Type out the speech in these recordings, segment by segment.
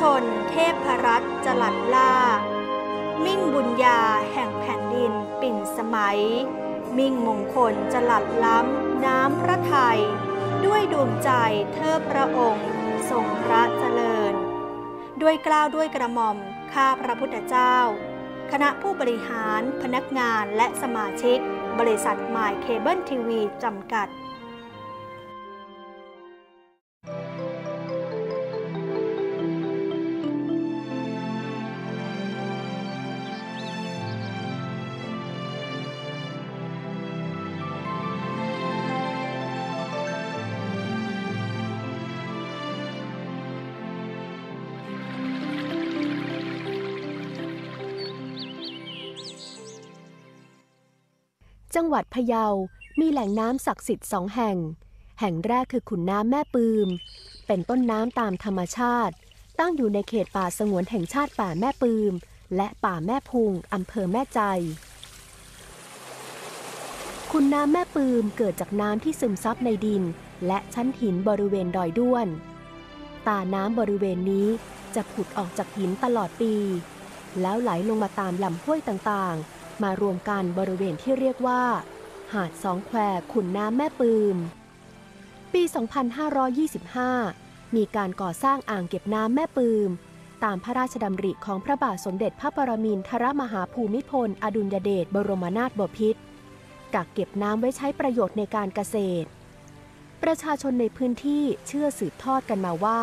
ชนเทพพรัตจลัดล่า มิ่งบุญญาแห่งแผ่นดินปิ่นสมัย มิ่งมงคลจลัดล้ำน้ำพระไทย ด้วยดวงใจเทิดพระองค์ ทรงพระเจริญ ด้วยกล้าวด้วยกระหม่อมข้าพระพุทธเจ้า คณะผู้บริหารพนักงานและสมาชิก บริษัทหมายเคเบิลทีวีจำกัด จังหวัดพะเยา มีแหล่งน้ำศักดิ์สิทธิ์สองแห่ง แห่งแรกคือขุนน้ำแม่ปืม เป็นต้นน้ำตามธรรมชาติ ตั้งอยู่ในเขตป่าสงวนแห่งชาติป่าแม่ปืม และป่าแม่พุงอำเภอแม่ใจ ขุนน้ำแม่ปืมเกิดจากน้ำที่ซึมซับในดิน และชั้นหินบริเวณดอยด้วน ตาน้ำบริเวณนี้จะผุดออกจากหินตลอดปี แล้วไหลลงมาตามลำห้วยต่างๆ มารวมกันบริเวณที่เรียกว่า หาดสองแควขุนน้ำแม่ปืม ปี 2525 มีการก่อสร้างอ่างเก็บน้ำแม่ปืม ตามพระราชดำริของพระบาทสมเด็จพระปรมินทรมหาภูมิพล อดุลยเดชบรมนาถบพิตรกักเก็บน้ำไว้ใช้ประโยชน์ในการเกษตร ประชาชนในพื้นที่เชื่อสืบทอดกันมาว่า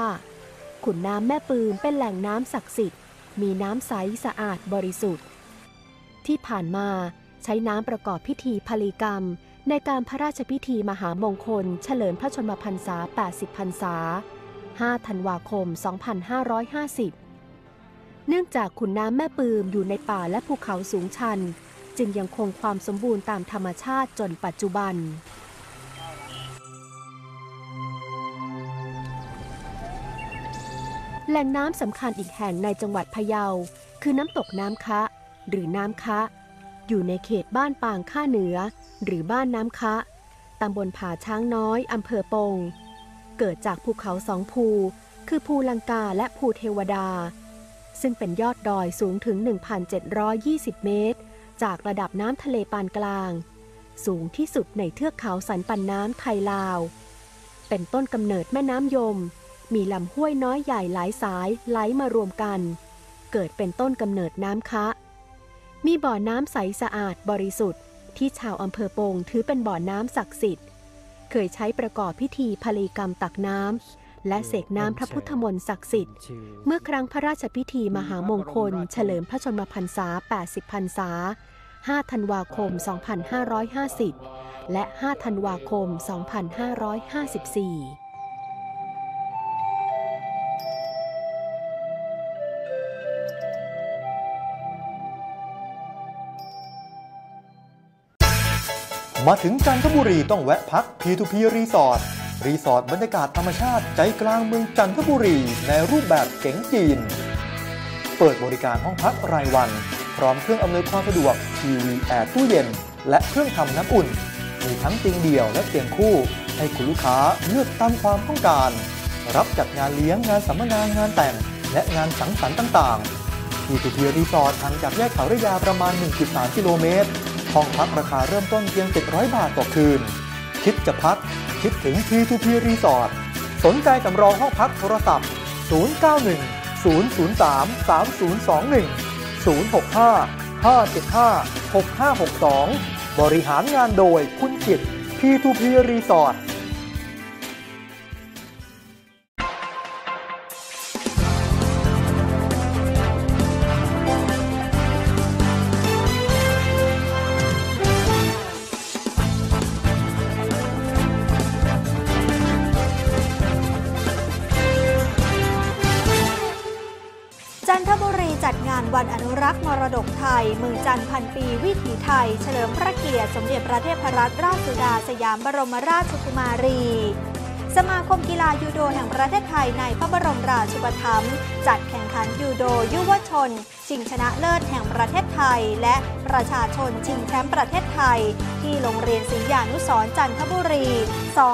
ขุนน้ำแม่ปืมเป็นแหล่งน้ำศักดิ์สิทธิ์ มีน้ำใสสะอาดบริสุทธิ์ ที่ผ่านมาใช้น้ำประกอบพิธีพลีกรรม ในการพระราชพิธีมหามงคล เฉลิมพระชนมพรรษา 80 พรรษา 5 ธันวาคม 2550 เนื่องจากขุนน้ำแม่ปืมอยู่ในป่าและภูเขาสูงชัน จึงยังคงความสมบูรณ์ตามธรรมชาติจนปัจจุบันแหล่งน้ำสำคัญอีกแห่งในจังหวัดพะเยา คือน้ำตกน้ำคะ หรือน้ำคะ อยู่ในเขตบ้านปางข้าเหนือ หรือบ้านน้ำคะ ตำบลผาช้างน้อยอำเภอปง เกิดจากภูเขาสองภู คือภูลังกาและภูเทวดา ซึ่งเป็นยอดดอยสูงถึง 1,720 เมตร จากระดับน้ำทะเลปานกลาง สูงที่สุดในเทือกเขาสันปันน้ำไทยลาว เป็นต้นกำเนิดแม่น้ำยม มีลำห้วยน้อยใหญ่หลายสายไหลมารวมกันเกิดเป็นต้นกำเนิดน้ำคะ มีบ่อน้ำใสสะอาดบริสุทธิ์ ที่ชาวอำเภอโปงถือเป็นบ่อน้ำศักดิ์สิทธิ์ เคยใช้ประกอบพิธีพลีกรรมตักน้ำและเสกน้ำพระพุทธมนต์ศักดิ์สิทธิ์ เมื่อครั้งพระราชพิธีมหามงคล เฉลิมพระชนมพรรษา 80 พรรษา 5 ธันวาคม 2550 และ 5 ธันวาคม 2554 มาถึงจันทบุรีต้องแวะพัก P2P รีสอร์ทรีสอร์ทบรรยากาศธรรมชาติใจกลางเมืองจันทบุรีในรูปแบบเก๋งจีน เปิดบริการห้องพักรายวัน พร้อมเครื่องอำนวยความสะดวกทีวีแอร์ตู้เย็น และเครื่องทำน้ำอุ่น มีทั้งเตียงเดี่ยวและเตียงคู่ ให้คุณลูกค้าเลือกตามความต้องการ รับจัดงานเลี้ยงงานสัมมนางานแต่ง และงานสังสรรค์ต่างๆ P2P รีสอร์ทห่างจากแยกเขาระยาประมาณ 1.3 กิโลเมตร ห้องพักราคาเริ่มต้นเพียง 700 บาทต่อคืน คิดจะพัก คิดถึง P2P Resort สนใจสำรองห้องพักโทรศัพท์ 091 003 3021 065 575 6562 บริหารงานโดยคุณกิต P2P Resort มืองจันทร์พันปีวิถีไทย เฉลิมพระเกียรติสมเด็จพระเทพรัตนราชสุดาสยามบรมราชกุมารี สมาคมกีฬายูโดแห่งประเทศไทยในพระบรมราชูปถัมภ์จัดแข่งขันยูโดยุวชน ชิงชนะเลิศแห่งประเทศไทย และประชาชนชิงแชมป์ประเทศไทย ที่โรงเรียนศรียานุสรจันทบุรี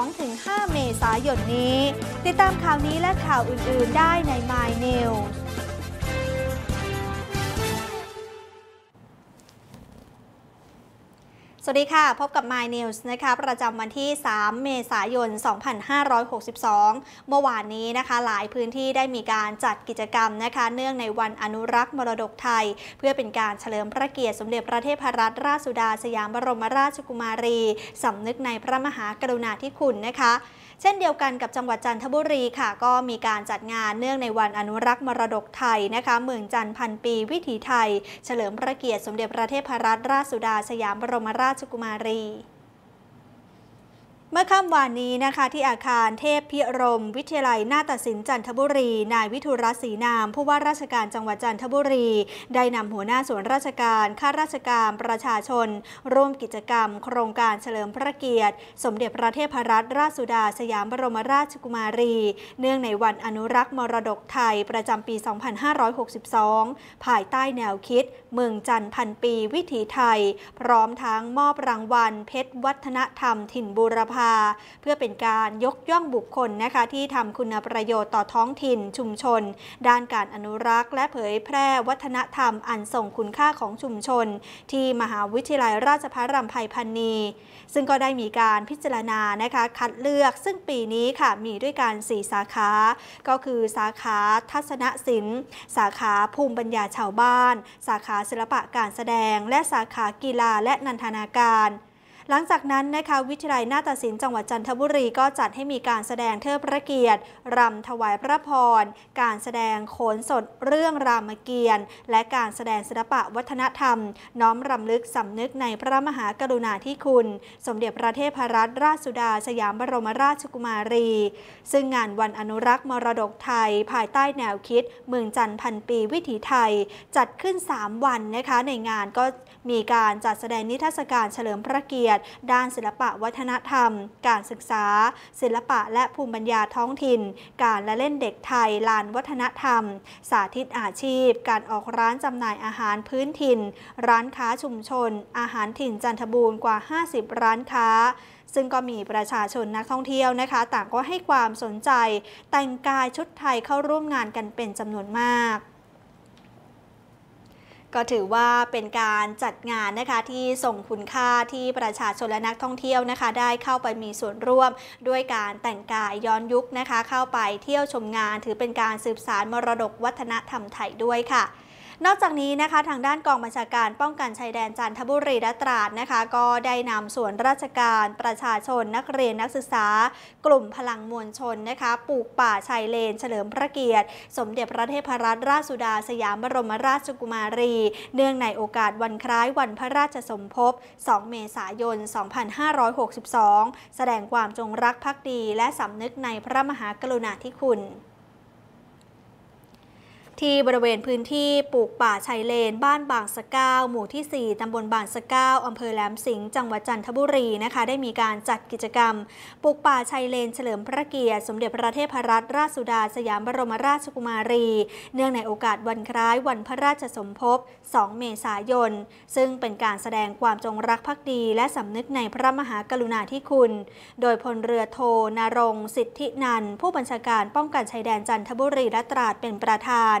2-5 เมษายนนี้ ติดตามข่าวนี้และข่าวอื่น ๆ ได้ใน My News สวัสดีค่ะ พบกับ My News นะคะประจำวันที่ 3 เมษายน 2562 เมื่อวานนี้นะคะหลายพื้นที่ได้มีการจัดกิจกรรมนะคะเนื่องในวันอนุรักษ์มรดกไทย เพื่อเป็นการเฉลิมพระเกียรติสมเด็จพระเทพรัตนราชสุดาสยามบรมราชกุมารีสำนึกในพระมหากรุณาธิคุณนะคะ ช่นเดียวกันกับจังหวัดจันทบุรีค่ะ ก็มีการจัดงานเนื่องในวันอนุรักษ์มรดกไทยนะคะเมืองจันพันปีวิถีไทย เฉลิมพระเกียรติสมเด็จพระเทพรัตนราชสุดาสยามบรมราชกุมารี เมื่อค่ำวานนี้นะคะที่อาคารเทพพิรม วิทยาลัยนาฏศิลป์จันทบุรี นายวิทุรศรีนาม ผู้ว่าราชการจังหวัดจันทบุรี ได้นำหัวหน้าส่วนราชการข้าราชการประชาชน ร่วมกิจกรรม โครงการเฉลิมพระเกียรติ สมเด็จพระเทพรัตนราชสุดาสยามบรมราชกุมารี เนื่องในวันอนุรักษ์มรดกไทยประจำปี 2562 ภายใต้แนวคิด เมืองจันทร์พันปีวิถีไทย พร้อมทั้งมอบรางวัลเพชรวัฒนธรรมถิ่นบูรพาเพื่อเป็นการยกย่องบุคคลนะคะที่ทำคุณประโยชน์ต่อท้องถิ่นชุมชน ด้านการอนุรักษ์ และเผยแพร่วัฒนธรรมอันทรงคุณค่าของชุมชน ที่มหาวิทยาลัยราชภัฏรำไพพันนี ซึ่งก็ได้มีการพิจารณานะคะคัดเลือกซึ่งปีนี้ค่ะมีด้วยกัน4สาขา ก็คือสาขาทัศนศิลป์ สาขาภูมิปัญญาชาวบ้าน สาขาศิลปะการแสดง และสาขากีฬาและนันทนาการ หลังจากนั้นนะคะวิทยาลัยนาฏศิลป์จังหวัดจันทบุรีก็จัดให้มีการแสดงเทิดพระเกียรติรำถวายพระพร การแสดงโขนสดเรื่องรามเกียรติ์และการแสดงศิลปะวัฒนธรรม น้อมรำลึกสำนึกในพระมหากรุณาธิคุณ สมเด็จพระเทพรัตนราชสุดาสยามบรมราชกุมารี ซึ่งงานวันอนุรักษ์มรดกไทย ภายใต้แนวคิด เมืองจันพันปีวิถีไทย จัดขึ้น 3 วันนะคะในงานก็มีการจัดแสดงนิทรรศการเฉลิมพระเกียรติด้านศิลปะวัฒนธรรม การศึกษา ศิลปะและภูมิปัญญาท้องถิ่น การละเล่นเด็กไทยลานวัฒนธรรม สาธิตอาชีพ การออกร้านจำหน่ายอาหารพื้นถิ่น ร้านค้าชุมชน อาหารถิ่นจันทบูรณ์กว่า 50 ร้านค้าซึ่งก็มีประชาชนนักท่องเที่ยวนะคะ ต่างก็ให้ความสนใจ แต่งกายชุดไทยเข้าร่วมงานกันเป็นจำนวนมาก ก็ถือว่าเป็นการจัดงานนะคะที่ส่งคุณค่าที่ประชาชนและนักท่องเที่ยวนะคะ ได้เข้าไปมีส่วนร่วม ด้วยการแต่งกายย้อนยุคนะคะ เข้าไปเที่ยวชมงาน ถือเป็นการสืบสารมรดกวัฒนธรรมไทยด้วยค่ะ นอกจากนี้นะคะทางด้านกองบัญชาการป้องกันชายแดนจันทบุรีและตราดนะคะ ก็ได้นำส่วนราชการประชาชนนักเรียนนักศึกษา กลุ่มพลังมวลชนนะคะปลูกป่าชายเลน เฉลิมพระเกียรติ สมเด็จพระเทพรัตนราชสุดาสยามบรมราชกุมารี เนื่องในโอกาสวันคล้ายวันพระราชสมภพ 2 เมษายน 2562 แสดงความจงรักภักดีและสำนึกในพระมหากรุณาธิคุณ ที่บริเวณพื้นที่ปลูกป่าชายเลน บ้านบางสะก้าหมู่ที่ 4 ตำบลบางสะก้าอำเภอแหลมสิงห์จังหวัดจันทบุรีนะคะ ได้มีการจัดกิจกรรม ปลูกป่าชายเลน เฉลิมพระเกียรติ สมเด็จพระเทพรัตนราชสุดาสยามบรมราชกุมารี เนื่องในโอกาสวันคล้ายวันพระราชสมภพ 2 เมษายน ซึ่งเป็นการแสดงความจงรักภักดี และสำนึกในพระมหากรุณาธิคุณ โดยพลเรือโทนรง สิทธินันผู้บัญชาการป้องกันชายแดนจันทบุรีและตราดเป็นประธาน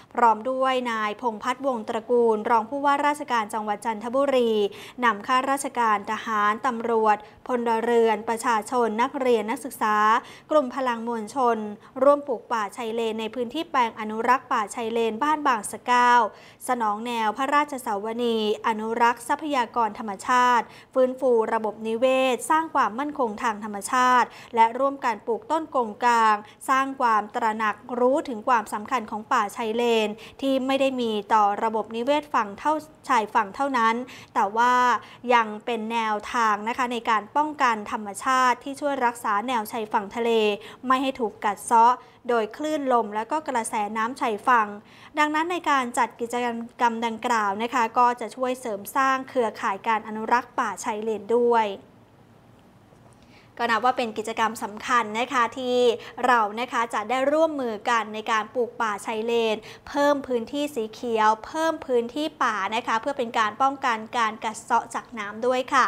พร้อมด้วยนายพงพัฒน์วงตระกูล รองผู้ว่าราชการจังหวัดจันทบุรีนำข้าราชการทหารตำรวจ พลเรือน ประชาชนนักเรียนนักศึกษา กลุ่มพลังมวลชน ร่วมปลูกป่าชายเลนในพื้นที่แปลงอนุรักษ์ป่าชายเลนบ้านบางสะเก้าสนองแนวพระราชสาวนี อนุรักษ์ทรัพยากรธรรมชาติ ฟื้นฟูระบบนิเวศ สร้างความมั่นคงทางธรรมชาติ และร่วมการปลูกต้นกงกลาง สร้างความตระหนักรู้ถึงความสำคัญของป่าชายเลนที่ไม่ได้มีต่อระบบนิเวศฝั่งเท่าชายฝั่งเท่านั้น แต่ว่ายังเป็นแนวทางนะคะในการป้องกันธรรมชาติที่ช่วยรักษาแนวชายฝั่งทะเล ไม่ให้ถูกกัดเซาะโดยคลื่นลมและก็กระแสน้ำชายฝั่ง ดังนั้นในการจัดกิจกรรมดังกล่าวนะคะ ก็จะช่วยเสริมสร้างเครือข่ายการอนุรักษ์ป่าชายเลนด้วย ก็นับว่าเป็นกิจกรรมสำคัญนะคะที่เรานะคะจะได้ร่วมมือกันในการปลูกป่าชายเลน เพิ่มพื้นที่สีเขียว เพิ่มพื้นที่ป่านะคะเพื่อเป็นการป้องกันการกัดเซาะจากน้ำด้วยค่ะ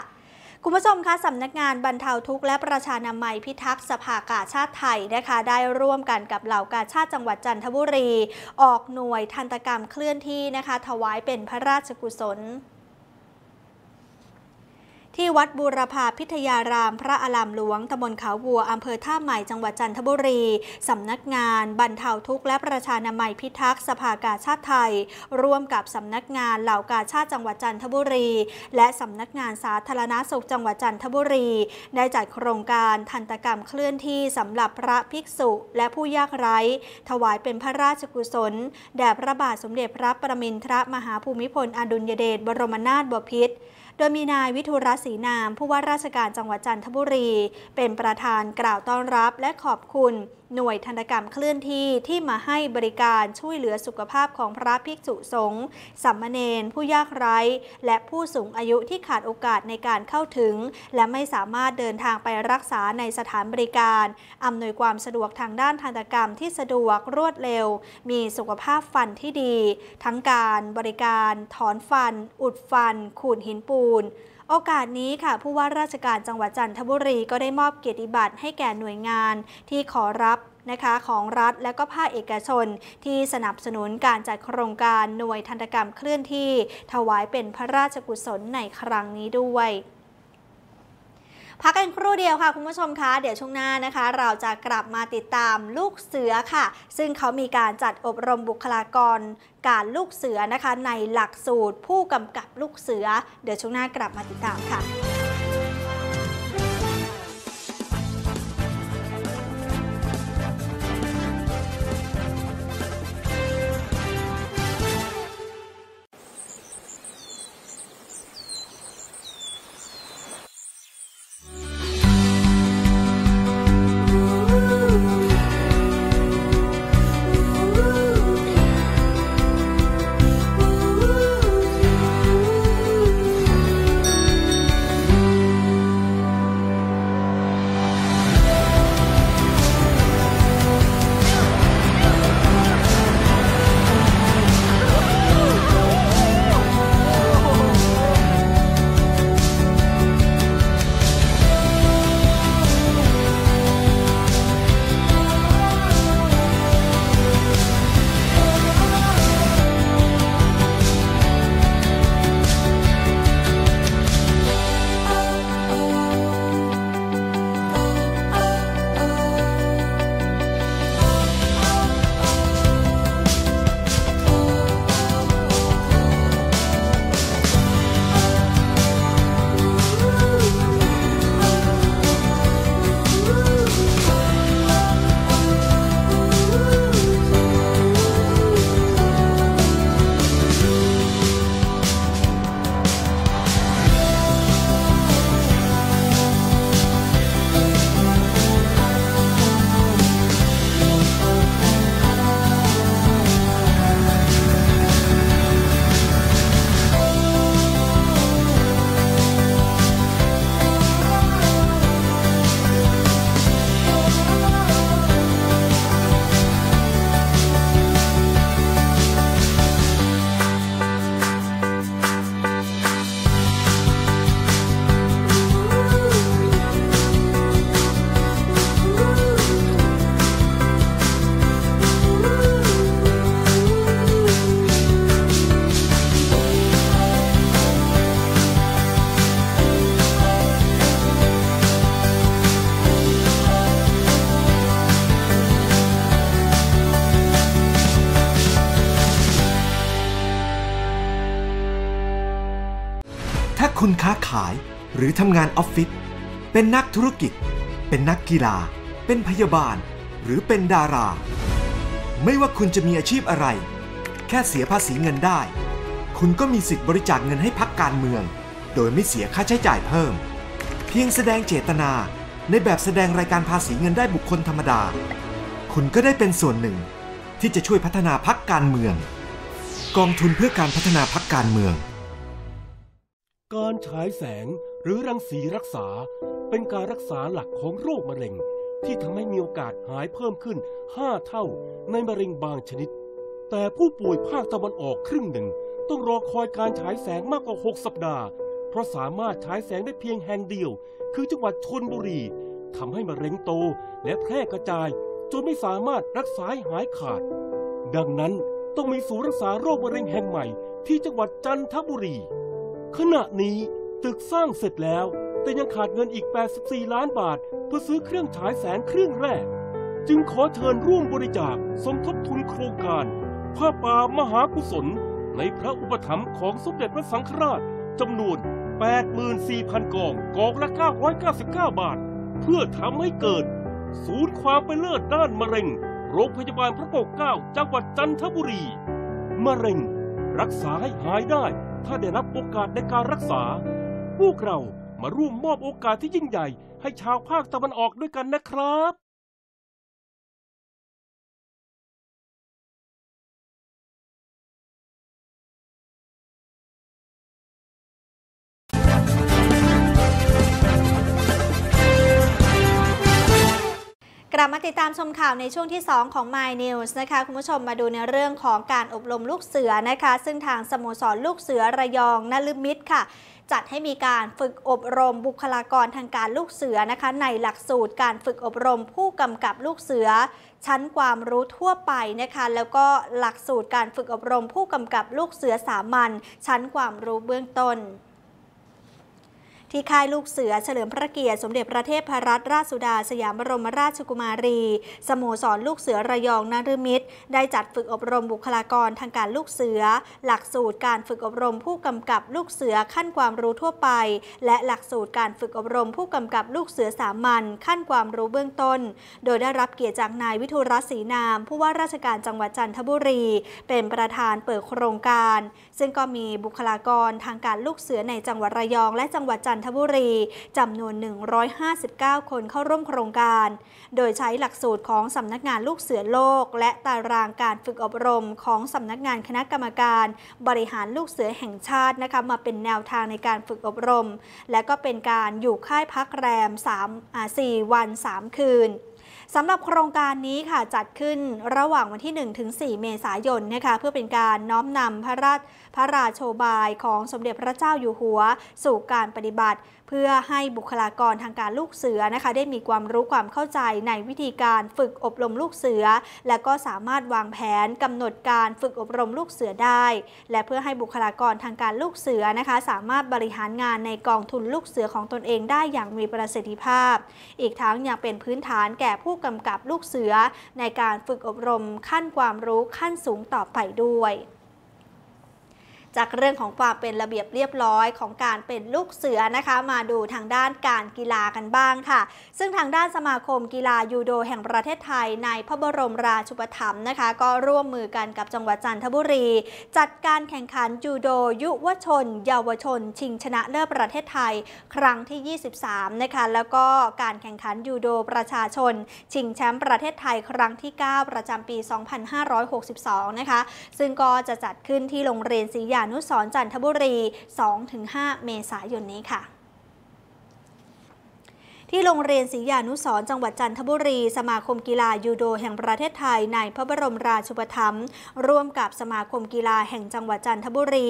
คุณผู้ชมคะสำนักงานบรรเทาทุกข์และประชานามัยพิทักษ์สภากาชาติไทยนะคะ ได้ร่วมกันกับเหล่ากาชาติจังหวัดจันทบุรี ออกหน่วยทันตกรรมเคลื่อนที่นะคะ ถวายเป็นพระราชกุศล ที่วัดบูรพาพิทยาราม พระอารามหลวงตำบลเขาวัวอำเภอท่าใหม่จังหวัดจันทบุรีสำนักงานบรรเทาทุกข์และประชานามัยพิทักษ์สภากาชาติไทย ร่วมกับสำนักงานเหล่ากาชาติจังหวัดจันทบุรี และสำนักงานสาธารณสุขจังหวัดจันทบุรี ได้จัดโครงการทันตกรรมเคลื่อนที่สำหรับพระภิกษุและผู้ยากไร้ ถวายเป็นพระราชกุศลแด่พระบาทสมเด็จพระประมินทรมหาภูมิพลอดุลยเดชบรมนาถบพิตร โดยมีนายวิทุรศรีนาม ผู้ว่าราชการจังหวัดจันทบุรี เป็นประธานกล่าวต้อนรับและขอบคุณหน่วยธนกรรมเคลื่อนที่ที่มาให้บริการช่วยเหลือสุขภาพของพระภิกษุสงฆ์สัมมเนนผู้ยากไร้ และผู้สูงอายุที่ขาดโอกาสในการเข้าถึง และไม่สามารถเดินทางไปรักษาในสถานบริการอำนวยความสะดวกทางด้านทันตกรรมที่สะดวกรวดเร็ว มีสุขภาพฟันที่ดี ทั้งการบริการ ถอนฟัน อุดฟัน ขูดหินปูน โอกาสนี้ค่ะผู้ว่าราชการจังหวัดจันทบุรีก็ได้มอบเกียรติบัตรให้แก่หน่วยงานที่ขอรับนะคะของรัฐและก็ภาคเอกชน ที่สนับสนุนการจัดโครงการหน่วยทันตกรรมเคลื่อนที่ ถวายเป็นพระราชกุศลในครั้งนี้ด้วย พักกันครู่เดียวค่ะคุณผู้ชมคะ เดี๋ยวช่วงหน้านะคะ เราจะกลับมาติดตามลูกเสือค่ะ ซึ่งเขามีการจัดอบรมบุคลากร การลูกเสือนะคะ ในหลักสูตรผู้กำกับลูกเสือ เดี๋ยวช่วงหน้ากลับมาติดตามค่ะ คุณค้าขายหรือทำงานออฟฟิศ เป็นนักธุรกิจ เป็นนักกีฬา เป็นพยาบาล หรือเป็นดารา ไม่ว่าคุณจะมีอาชีพอะไร แค่เสียภาษีเงินได้ คุณก็มีสิทธิ์บริจาคเงินให้พักการเมือง โดยไม่เสียค่าใช้จ่ายเพิ่ม เพียงแสดงเจตนาในแบบแสดงรายการภาษีเงินได้บุคคลธรรมดา คุณก็ได้เป็นส่วนหนึ่ง ที่จะช่วยพัฒนาพักการเมือง กองทุนเพื่อการพัฒนาพักการเมือง การฉายแสงหรือรังสีรักษาเป็นการรักษาหลักของโรคมะเร็ง ที่ทำให้มีโอกาสหายเพิ่มขึ้น 5 เท่าในมะเร็งบางชนิด แต่ผู้ป่วยภาคตะวันออกครึ่งหนึ่ง ต้องรอคอยการฉายแสงมากกว่า 6 สัปดาห์ เพราะสามารถฉายแสงได้เพียงแห่งเดียว คือจังหวัดชนบุรีทำให้มะเร็งโตและแพร่กระจาย จนไม่สามารถรักษาหายขาด ดังนั้นต้องมีศูนย์รักษาโรคมะเร็งแห่งใหม่ที่จังหวัดจันทบุรี ขณะนี้ตึกสร้างเสร็จแล้ว แต่ยังขาดเงินอีก 84 ล้านบาท เพื่อซื้อเครื่องฉายแสงเครื่องแรก จึงขอเชิญร่วมบริจาคสมทบทุนโครงการผ้าป่ามหากุศล ในพระอุปถัมภ์ของสมเด็จพระสังฆราชจำนวน 84,000 กอง กองละ 999 บาท เพื่อทำให้เกิด ศูนย์ความเป็นเลิศด้านมะเร็ง โรงพยาบาลพระปกเกล้าจังหวัดจันทบุรี มะเร็ง รักษาให้หายได้ ถ้าได้รับโอกาสในการรักษา พวกเรามาร่วมมอบโอกาสที่ยิ่งใหญ่ ให้ชาวภาคตะวันออกด้วยกันนะครับ กลับมาติดตามชมข่าวในช่วงที่ 2 ของ My News นะคะ คุณผู้ชมมาดูในเรื่องของการอบรมลูกเสือนะคะ ซึ่งทางสโมสรลูกเสือระยองนลมิตรค่ะ จัดให้มีการฝึกอบรมบุคลากรทางการลูกเสือนะคะ ในหลักสูตรการฝึกอบรมผู้กำกับลูกเสือ ชั้นความรู้ทั่วไปนะคะ แล้วก็หลักสูตรการฝึกอบรมผู้กำกับลูกเสือสามัญชั้นความรู้เบื้องต้น ที่ค่ายลูกเสือเฉลิมพระเกียรติสมเด็จพระเทพรัตนราชสุดาสยามบรมราชกุมารี สโมสรลูกเสือระยองนฤมิตร ได้จัดฝึกอบรมบุคลากรทางการลูกเสือ หลักสูตรการฝึกอบรมผู้กำกับลูกเสือขั้นความรู้ทั่วไป และหลักสูตรการฝึกอบรมผู้กำกับลูกเสือสามัญขั้นความรู้เบื้องต้น โดยได้รับเกียรติจากนายวิทุรัศรีนาม ผู้ว่าราชการจังหวัดจันทบุรี เป็นประธานเปิดโครงการ ซึ่งก็มีบุคลากรทางการลูกเสือในจังหวัดระยองและจังหวัดจันททบุรีจำนวน 159 คนเข้าร่วมโครงการ โดยใช้หลักสูตรของสำนักงานลูกเสือโลก และตารางการฝึกอบรมของสำนักงานคณะกรรมการ บริหารลูกเสือแห่งชาตินะคะมาเป็นแนวทางในการฝึกอบรม และก็เป็นการอยู่ค่ายพักแรม3 4วัน 3 คืนสำหรับโครงการนี้ค่ะจัดขึ้นระหว่างวันที่ 1 ถึง 4 เมษายนนะคะเพื่อเป็นการน้อมนำพระราช พระราโชบายของสมเด็จพระเจ้าอยู่หัว สู่การปฏิบัติ เพื่อให้บุคลากรทางการลูกเสือนะคะ ได้มีความรู้ความเข้าใจในวิธีการฝึกอบรมลูกเสือ และก็สามารถวางแผนกำหนดการฝึกอบรมลูกเสือได้ และเพื่อให้บุคลากรทางการลูกเสือนะคะ สามารถบริหารงานในกองทุนลูกเสือของตนเองได้อย่างมีประสิทธิภาพ อีกทั้งยังเป็นพื้นฐานแก่ผู้กำกับลูกเสือ ในการฝึกอบรมขั้นความรู้ขั้นสูงต่อไปด้วย จากเรื่องของความเป็นระเบียบเรียบร้อยของการเป็นลูกเสือนะคะ มาดูทางด้านการกีฬากันบ้างค่ะ ซึ่งทางด้านสมาคมกีฬายูโดแห่งประเทศไทย ในพระบรมราชูปถัมภ์นะคะ ก็ร่วมมือกันกับจังหวัดจันทบุรี จัดการแข่งขันยูโด ยุวชน เยาวชน ชิงชนะเลิศประเทศไทย ครั้งที่ 23 นะคะ แล้วก็การแข่งขันยูโดประชาชน ชิงแชมป์ประเทศไทยครั้งที่ 9 ประจำปี 2562 นะคะ ซึ่งก็จะจัดขึ้นที่โรงเรียนศรีหยานุสรจันทบุรี 2-5 เมษายนนี้ค่ะที่โรงเรียนศรียานุสรจังหวัดจันทบุรี สมาคมกีฬายูโดแห่งประเทศไทยในพระบรมราชูปถัมภ์ร่วมกับสมาคมกีฬาแห่งจังหวัดจันทบุรี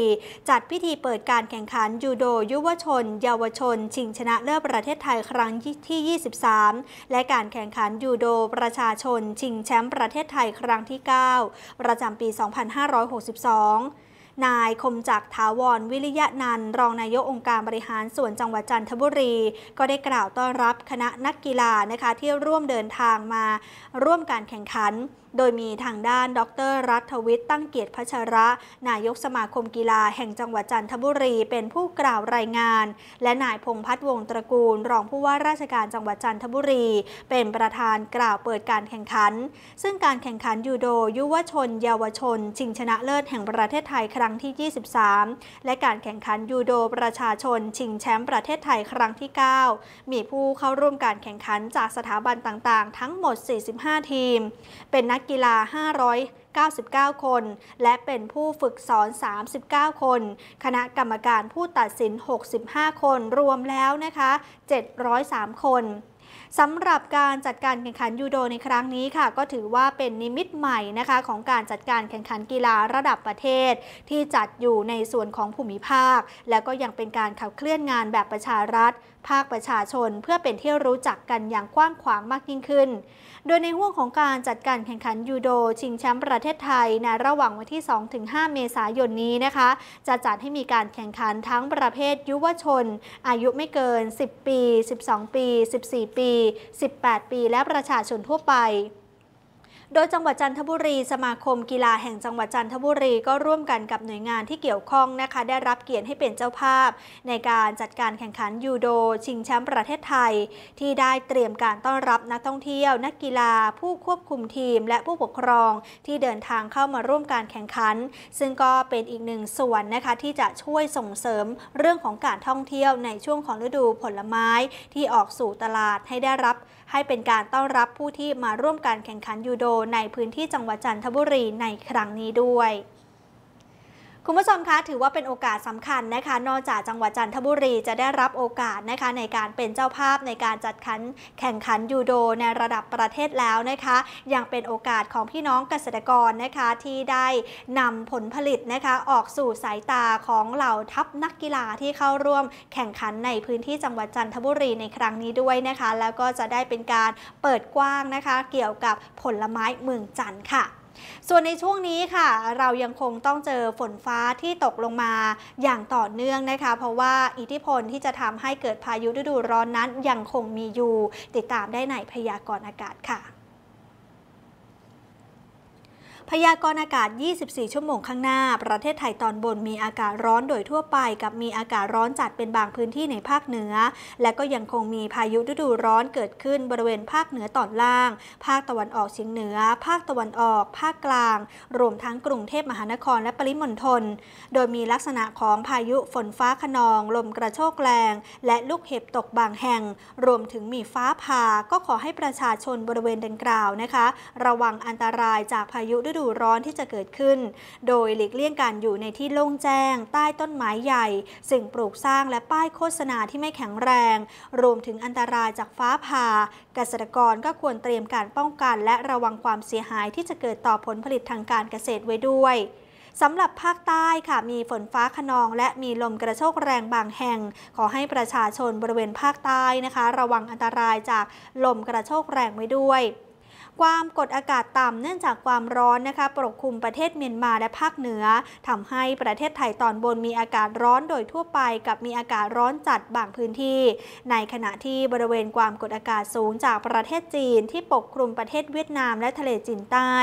จัดพิธีเปิดการแข่งขันยูโด ยุวชน เยาวชน ชิงชนะเลิศประเทศไทยครั้งที่ 23 และการแข่งขันยูโดประชาชน ชิงแชมป์ประเทศไทยครั้งที่ 9 ประจำปี 2562 นายคมจักรถาวรวิริยะนันรองนายกองค์การบริหารส่วนจังหวัดจันทบุรี ก็ได้กล่าวต้อนรับคณะนักกีฬานะคะที่ร่วมเดินทางมาร่วมการแข่งขัน โดยมีทางด้าน ดร รัฐวิทย์ตั้งเกียรติพัชระ นายกสมาคมกีฬาแห่งจังหวัดจันทบุรีเป็นผู้กล่าวรายงาน และนายพงพัฒน์วงศ์ตระกูล รองผู้ว่าราชการจังหวัดจันทบุรี เป็นประธานกล่าวเปิดการแข่งขัน ซึ่งการแข่งขันยูโด ยุวชน เยาวชน ชิงชนะเลิศแห่งประเทศไทยครั้งที่ 23 และการแข่งขันยูโดประชาชน ชิงแชมป์ประเทศไทยครั้งที่ 9 มีผู้เข้าร่วมการแข่งขันจากสถาบันต่างๆ ทั้งหมด 45 ทีม เป็นนักกีฬา500 99 คน และเป็นผู้ฝึกสอน 39 คน คณะกรรมการผู้ตัดสิน 65 คนรวมแล้วนะคะ 703 คนสำหรับการจัดการแข่งขันยูโดในครั้งนี้ค่ะ ก็ถือว่าเป็นนิมิตใหม่นะคะของการจัดการแข่งขันกีฬาระดับประเทศ ที่จัดอยู่ในส่วนของภูมิภาค และก็ยังเป็นการขับเคลื่อนงานแบบประชารัฐ ภาคประชาชนเพื่อเป็นที่รู้จักกันอย่างกว้างขวางมากยิ่งขึ้น โดยในห่วงของการจัดการแข่งขันยูโดชิงแชมป์ประเทศไทยในระหว่างวันที่ 2-5 เมษายนนี้นะคะ จะจัดให้มีการแข่งขันทั้งประเภทยุวชน อายุไม่เกิน 10 ปี 12 ปี 14 ปี 18 ปี และประชาชนทั่วไป โดยจังหวัดจันทบุรี สมาคมกีฬาแห่งจังหวัดจันทบุรีก็ร่วมกันกับหน่วยงานที่เกี่ยวข้องนะคะ ได้รับเกียรติให้เป็นเจ้าภาพ ในการจัดการแข่งขันยูโด ชิงแชมป์ประเทศไทย ที่ได้เตรียมการต้อนรับนักท่องเที่ยว นักกีฬา ผู้ควบคุมทีม และผู้ปกครองที่เดินทางเข้ามาร่วมการแข่งขัน ซึ่งก็เป็นอีกหนึ่งส่วนนะคะที่จะช่วยส่งเสริมเรื่องของการท่องเที่ยวในช่วงของฤดูผลไม้ที่ออกสู่ตลาดให้ได้รับ ให้เป็นการต้อนรับผู้ที่มาร่วมการแข่งขันยูโดในพื้นที่จังหวัดจันทบุรีในครั้งนี้ด้วย คุณผู้ชมคะถือว่าเป็นโอกาสสำคัญนะคะ นอกจากจังหวัดจันทบุรีจะได้รับโอกาสนะคะในการเป็นเจ้าภาพในการจัดขันแข่งขันยูโดในระดับประเทศแล้วนะคะ ยังเป็นโอกาสของพี่น้องเกษตรกรนะคะที่ได้นำผลผลิตนะคะออกสู่สายตาของเหล่าทัพนักกีฬาที่เข้าร่วมแข่งขันในพื้นที่จังหวัดจันทบุรีในครั้งนี้ด้วยนะคะ แล้วก็จะได้เป็นการเปิดกว้างนะคะ เกี่ยวกับผลไม้เมืองจันทร์ค่ะ ส่วนในช่วงนี้ค่ะ เรายังคงต้องเจอฝนฟ้าที่ตกลงมาอย่างต่อเนื่องนะคะ เพราะว่าอิทธิพลที่จะทำให้เกิดพายุฤดูร้อนนั้นยังคงมีอยู่ ติดตามได้ในพยากรณ์อากาศค่ะ พยากรณ์อากาศ 24 ชั่วโมงข้างหน้า ประเทศไทยตอนบนมีอากาศร้อนโดยทั่วไป กับมีอากาศร้อนจัดเป็นบางพื้นที่ในภาคเหนือ และก็ยังคงมีพายุฤดูร้อนเกิดขึ้นบริเวณภาคเหนือตอนล่าง ภาคตะวันออกเฉียงเหนือ ภาคตะวันออก ภาคกลาง รวมทั้งกรุงเทพมหานครและปริมณฑล โดยมีลักษณะของพายุฝนฟ้าขนอง ลมกระโชกแรง และลูกเห็บตกบางแห่ง รวมถึงมีฟ้าผ่าก็ขอให้ประชาชนบริเวณดังกล่าวนะคะ ระวังอันตรายจากพายุฤดูร้อนที่จะเกิดขึ้น โดยหลีกเลี่ยงการอยู่ในที่โล่งแจ้ง ใต้ต้นไม้ใหญ่ สิ่งปลูกสร้างและป้ายโฆษณาที่ไม่แข็งแรง รวมถึงอันตรายจากฟ้าผ่า เกษตรกรก็ควรเตรียมการป้องกัน และระวังความเสียหายที่จะเกิดต่อผลผลิตทางการเกษตรไว้ด้วยสำหรับภาคใต้ค่ะมีฝนฟ้าขนองและมีลมกระโชกแรงบางแห่ง ขอให้ประชาชนบริเวณภาคใต้นะคะ ระวังอันตรายจากลมกระโชกแรงไว้ด้วย ความกดอากาศต่ำเนื่องจากความร้อนนะคะปกคลุมประเทศเมียนมาและภาคเหนือทำให้ประเทศไทยตอนบนมีอากาศร้อนโดยทั่วไป กับมีอากาศร้อนจัดบางพื้นที่ ในขณะที่บริเวณความกดอากาศสูงจากประเทศจีน ที่ปกคลุมประเทศเวียดนามและทะเลจีนใต้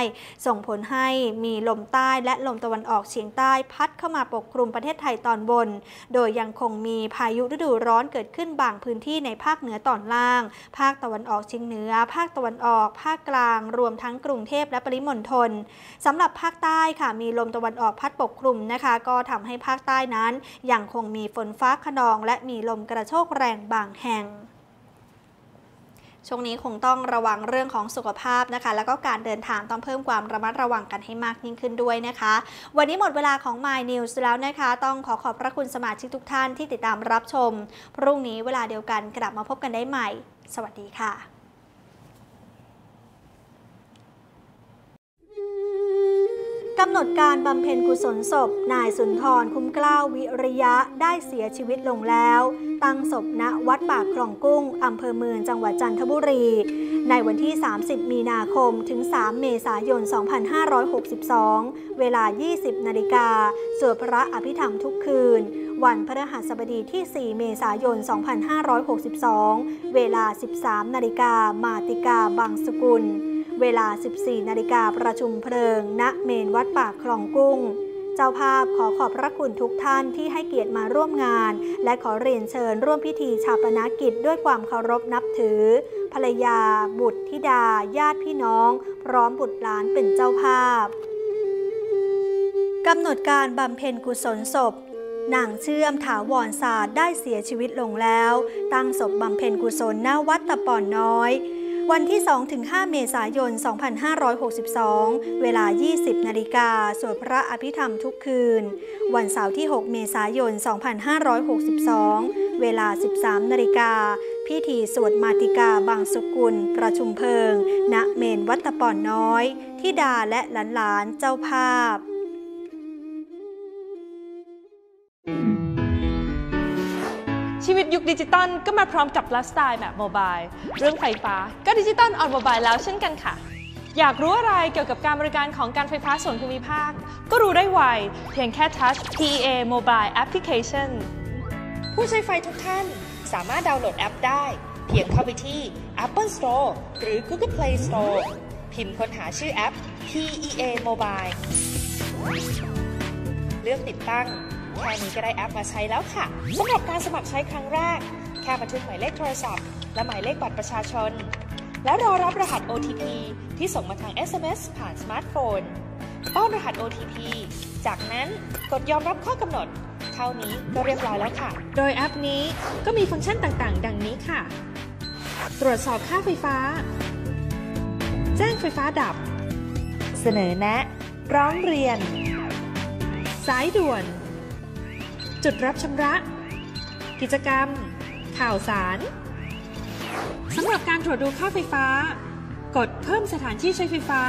ส่งผลให้มีลมใต้และลมตะวันออกเฉียงใต้พัดเข้ามาปกคลุมประเทศไทยตอนบน โดยยังคงมีพายุฤดูร้อนเกิดขึ้นบางพื้นที่ในภาคเหนือตอนล่าง ภาคตะวันออกเฉียงเหนือ ภาคตะวันออก ภาคกลางรวมทั้งกรุงเทพและปริมณฑลสำหรับภาคใต้ค่ะมีลมตะวันออกพัดปกคลุมนะคะ ก็ทำให้ภาคใต้นั้นยังคงมีฝนฟ้าขนอง และมีลมกระโชกแรงบางแห่งช่วงนี้คงต้องระวังเรื่องของสุขภาพนะคะ แล้วก็การเดินทางต้องเพิ่มความระมัดระวังกันให้มากยิ่งขึ้นด้วยนะคะ วันนี้หมดเวลาของ My News แล้วนะคะ ต้องขอขอบพระคุณสมาชิกทุกท่านที่ติดตามรับชม พรุ่งนี้เวลาเดียวกันกลับมาพบกันได้ใหม่ สวัสดีค่ะ กำหนดการบำเพ็ญกุศลศพ นายสุนทรคุ้มกล้าววิริยะได้เสียชีวิตลงแล้ว ตั้งศพณวัดปากคลองกุ้งอำเภอเมืองจังหวัดจันทบุรี ในวันที่ 30 มีนาคมถึง 3 เมษายน 2562 เวลา 20 นาฬิกาสวดพระอภิธรรมทุกคืน วันพฤหัสบดีที่ 4 เมษายน 2562 เวลา 13 นาฬิกามาติกาบางสกุล เวลา 14 นาฬิกาประชุมเพลิง ณ เมนวัดปากคลองกุ้ง เจ้าภาพขอขอบพระคุณทุกท่านที่ให้เกียรติมาร่วมงาน และขอเรียนเชิญร่วมพิธีชาปนากิจด้วยความเคารพนับถือ ภรรยา บุตรธิดา ญาติพี่น้อง พร้อมบุตรหลานเป็นเจ้าภาพกำหนดการบำเพ็ญกุศลศพนางเชื่อมถาวรศาสตร์ได้เสียชีวิตลงแล้ว ตั้งศพบำเพ็ญกุศลหน้าวัดตะปอนน้อย วันที่ 2-5 เมษายน 2562 เวลา 20 นาฬิกา สวดพระอภิธรรมทุกคืน วันเสาร์ที่ 6 เมษายน 2562 เวลา 13 นาฬิกา พิธีสวดมาติกาบางสกุล ประชุมเพลิง ณ เมนวัตปอนน้อยที่ดาและหลานๆ เจ้าภาพ คดิจิตอลก็มาพร้อมกับไลฟ์สไตล์แบบโมบายเรื่องไฟฟ้าก็ดิจิตอลออนโมบายแล้วเช่นกันค่ะ อยากรู้อะไรเกี่ยวกับการบริการของการไฟฟ้าส่วนภูมิภาค ก็รู้ได้ไว เพียงแค่ทัช PEA Mobile Application ผู้ใช้ไฟทุกท่านสามารถดาวน์โหลดแอปได้ เพียงเข้าไปที่ Apple Store หรือ Google Play Store พิมพ์ค้นหาชื่อแอป PEA Mobile เลือกติดตั้ง แค่นี้ก็ได้แอปมาใช้แล้วค่ะสำหรับการสมัครใช้ครั้งแรก แค่บันทึกหมายเลขโทรศัพท์ และหมายเลขบัตรประชาชน แล้วรอรับรหัส OTP ที่ส่งมาทาง SMS ผ่านสมาร์ทโฟนป้อนรหัส OTP จากนั้นกดยอมรับข้อกำหนด เท่านี้ก็เรียบร้อยแล้วค่ะ โดยแอปนี้ก็มีฟังก์ชันต่างๆ ดังนี้ค่ะ ตรวจสอบค่าไฟฟ้า แจ้งไฟฟ้าดับ เสนอแนะ ร้องเรียน สายด่วน จุดรับชำระ กิจกรรม ข่าวสารสำหรับการตรวจดูค่าไฟฟ้า กดเพิ่มสถานที่ใช้ไฟฟ้า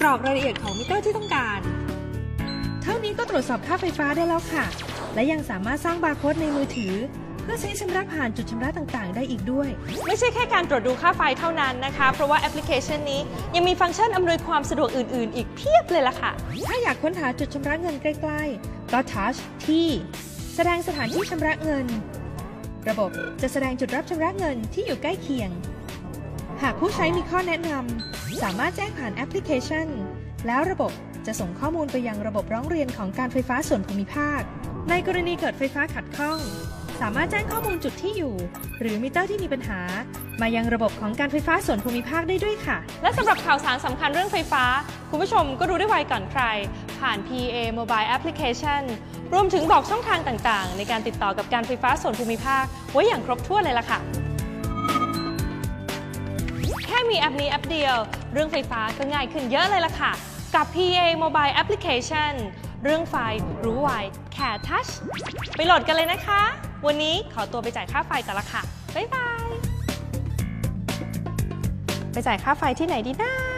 กรอกรายละเอียดของมิเตอร์ที่ต้องการ เท่านี้ก็ตรวจสอบค่าไฟฟ้าได้แล้วค่ะ และยังสามารถสร้างบาร์โค้ดในมือถือ พื่อใช้ชำระผ่านจุดชำระต่างๆ ได้อีกด้วย ไม่ใช่แค่การตรวจดูค่าไฟเท่านั้นนะคะ เพราะว่าแอปพลิเคชันนี้ยังมีฟังก์ชันอำนวยความสะดวกอื่น ๆ อีกเพียบเลยล่ะค่ะ ถ้าอยากค้นหาจุดชำระเงินใกล้ๆ ก็ทัชที่ แสดงสถานที่ชำระเงิน ระบบจะแสดงจุดรับชำระเงินที่อยู่ใกล้เคียง หากผู้ใช้มีข้อแนะนำสามารถแจ้งผ่านแอปพลิเคชัน แล้วระบบจะส่งข้อมูลไปยังระบบร้องเรียนของการไฟฟ้าส่วนภูมิภาค ในกรณีเกิดไฟฟ้าขัดข้อง สามารถแจ้งข้อมูลจุดที่อยู่ หรือมิเตอร์ที่มีปัญหา มายังระบบของการไฟฟ้าส่วนภูมิภาคได้ด้วยค่ะ และสำหรับข่าวสารสำคัญเรื่องไฟฟ้า คุณผู้ชมก็รู้ได้ไวก่อนใคร ผ่าน PA Mobile Application รวมถึงบอกช่องทางต่างๆ ในการติดต่อกับการไฟฟ้าส่วนภูมิภาค ไว้อย่างครบถ้วนเลยล่ะค่ะ แค่มีแอปนี้แอปเดียว เรื่องไฟฟ้าก็ง่ายขึ้นเยอะเลยล่ะค่ะ กับ PA Mobile Application เรื่องไฟรู้ไวแค่ทัชไปโหลดกันเลยนะคะ วันนี้ขอตัวไปจ่ายค่าไฟก่อนละค่ะ บ๊ายบาย ไปจ่ายค่าไฟที่ไหนดีนะจะ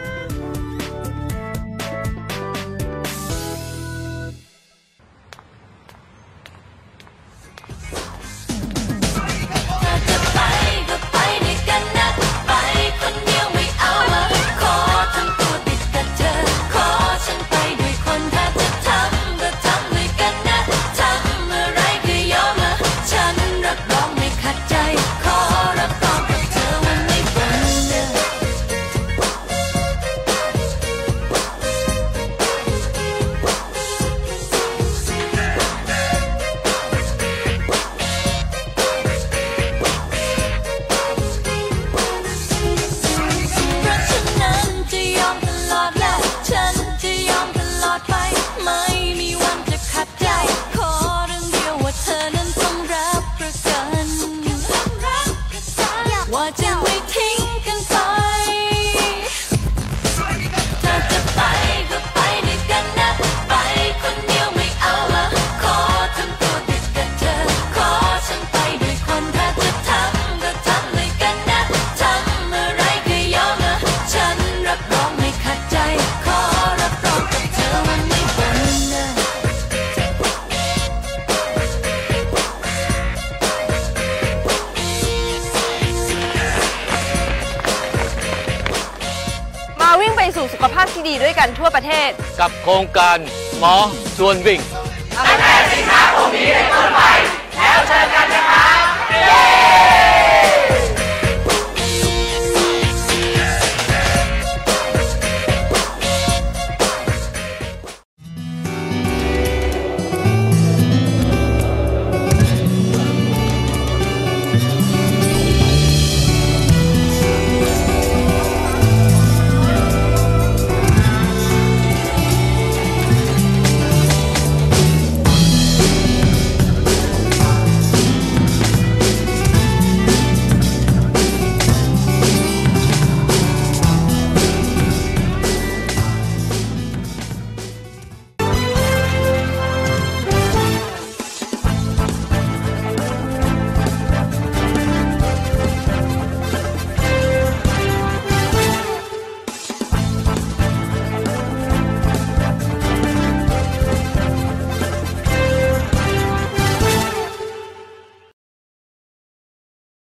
รงการหมอชวนวิ่ง